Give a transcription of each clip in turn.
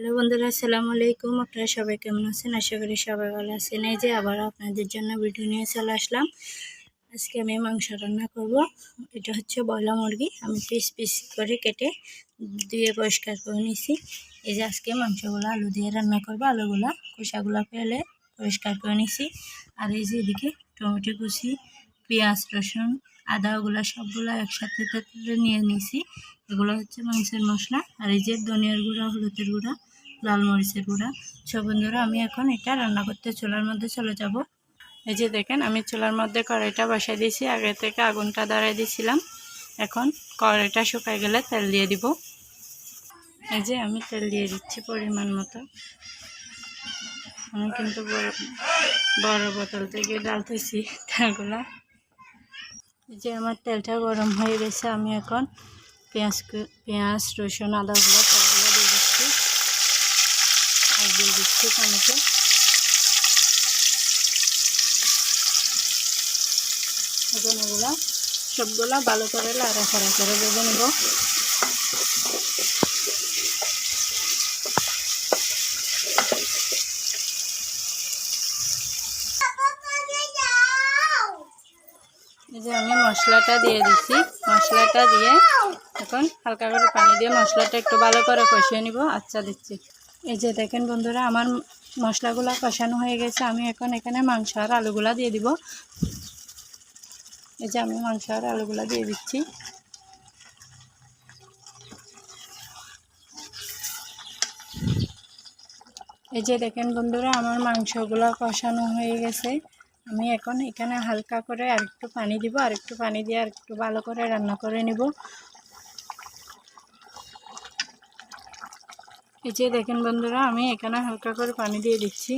Hello বন্ধুরা, আসসালামু আলাইকুম। আপনারা সবাই কেমন আছেন? আশা করি সবাই ভালো আছেন। এই যে আবার আপনাদের জন্য ভিডিও নিয়ে চলে আসলাম। আজকে আমি মাংস রান্না করব। এটা হচ্ছে বয়লা মুরগি। আমি পিস পিস করে কেটে ধুয়ে পরিষ্কার করে নিয়েছি এই যে আজকে মাংসগুলো আলু দিয়ে রান্না করব। আলুগুলা খোসাগুলো ফেলে পরিষ্কার করে নিয়েছি আর এই যে এদিকে টমেটো কুচি পেঁয়াজ, রসুন, আদা ওগুলো সবগুলো একসাথে তেলে নিয়ে নিয়েছি এগুলো হচ্ছে মাংসের মশলা। আর এই যে ধনিয়ার গুঁড়া, হলুদের গুঁড়া, লাল মরিচের গুঁড়া। সব বন্ধুরা, আমি এখন এটা রান্না করতে চুলার মধ্যে চলে যাব। এই যে দেখেন, আমি চুলার মধ্যে কড়াইটা বসাই দিয়েছি। আগে থেকে আগুনটা দাঁড়াই দিয়েছিলাম। এখন কড়াইটা শুকাই গেলে তেল দিয়ে দিব। এই যে আমি তেল দিয়ে দিচ্ছি পরিমাণ মতো। আমি কিন্তু বড় বড় বোতল থেকে ডালতেছি তেলগুলা। যে আমার তেলটা গরম হয়ে গেছে, আমি এখন পেঁয়াজ পেঁয়াজ, রসুন আদাগুলো সবগুলো দিয়ে দিচ্ছি। আর দিয়ে দিচ্ছি টমেটো। এখন এগুলো সবগুলো ভালো করে লাড়া ফাড়া করে ভেজে নেব। এই যে আমি মশলাটা দিয়ে দিচ্ছি মশলাটা দিয়ে এখন হালকা করে পানি দিয়ে মশলাটা একটু ভালো করে কষিয়ে নিব। আচ্ছা দিচ্ছি। এই যে দেখেন বন্ধুরা, আমার মশলাগুলো কষানো হয়ে গেছে। আমি এখন এখানে মাংস আর আলুগুলা দিয়ে দিব। এই যে আমি মাংস আর আলুগুলা দিয়ে দিচ্ছি। এই যে দেখেন বন্ধুরা, আমার মাংসগুলো কষানো হয়ে গেছে। আমি এখন এখানে হালকা করে আর একটু পানি দিব আর একটু পানি দিয়ে আরেকটু ভালো করে রান্না করে নিব। এই যে দেখেন বন্ধুরা, আমি এখানে হালকা করে পানি দিয়ে দিচ্ছি।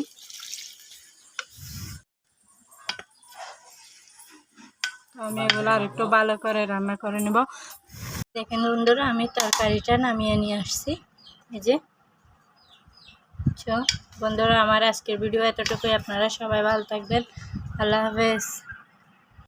আমি এগুলো আর একটু ভালো করে রান্না করে নেব। দেখেন বন্ধুরা, আমি তরকারিটা নামিয়ে নিয়ে আসছি। এই যে বন্ধুরা, আমার আজকের ভিডিও এতটুকুই। আপনারা সবাই ভালো থাকবেন। আল্লাহ হাফেজ